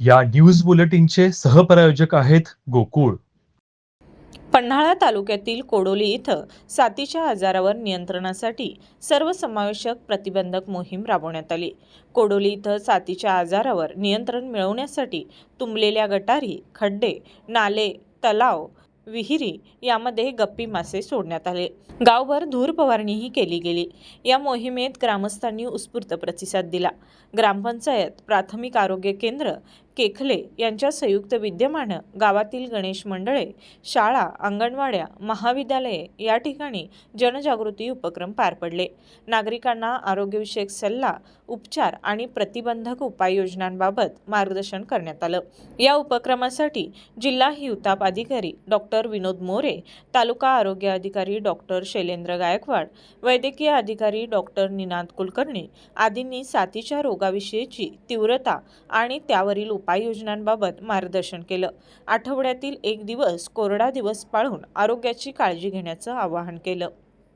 या न्यूज बुलेटिनचे सहप्रायोजक आहेत गोकुळ. पन्हाळा तालुक्यातील कोडोली इथं साथीच्या आजारावर नियंत्रणासाठी सर्वसमावेशक प्रतिबंधक मोहीम राबवण्यात आली. कोडोली इथं साथीच्या आजारावर नियंत्रण मिळवण्यासाठी तुंबलेल्या गटारी खड्डे नाले तलाव विहिरी यामध्ये गप्पी मासे सोडण्यात आले. गावभर धूर फवारणीही केली गेली. या मोहिमेत ग्रामस्थांनी उत्स्फूर्त प्रतिसाद दिला. ग्रामपंचायत प्राथमिक आरोग्य केंद्र केखले यांच्या संयुक्त विद्यमानं गावातील गणेश मंडळे शाळा अंगणवाड्या महाविद्यालये या ठिकाणी जनजागृती उपक्रम पार पडले. नागरिकांना आरोग्यविषयक सल्ला उपचार आणि प्रतिबंधक उपाययोजनांबाबत मार्गदर्शन करण्यात आलं. या उपक्रमासाठी जिल्हा हिवताप अधिकारी डॉक्टर विनोद मोरे तालुका आरोग्य अधिकारी डॉक्टर शैलेंद्र गायकवाड वैद्यकीय अधिकारी डॉक्टर निनाद कुलकर्णी आदींनी साथीच्या रोगाविषयीची तीव्रता आणि त्यावरील उपाययोजनांबाबत मार्गदर्शन केलं. आठवड्यातील एक दिवस कोरडा दिवस पाळून आरोग्याची काळजी घेण्याचं आवाहन केलं.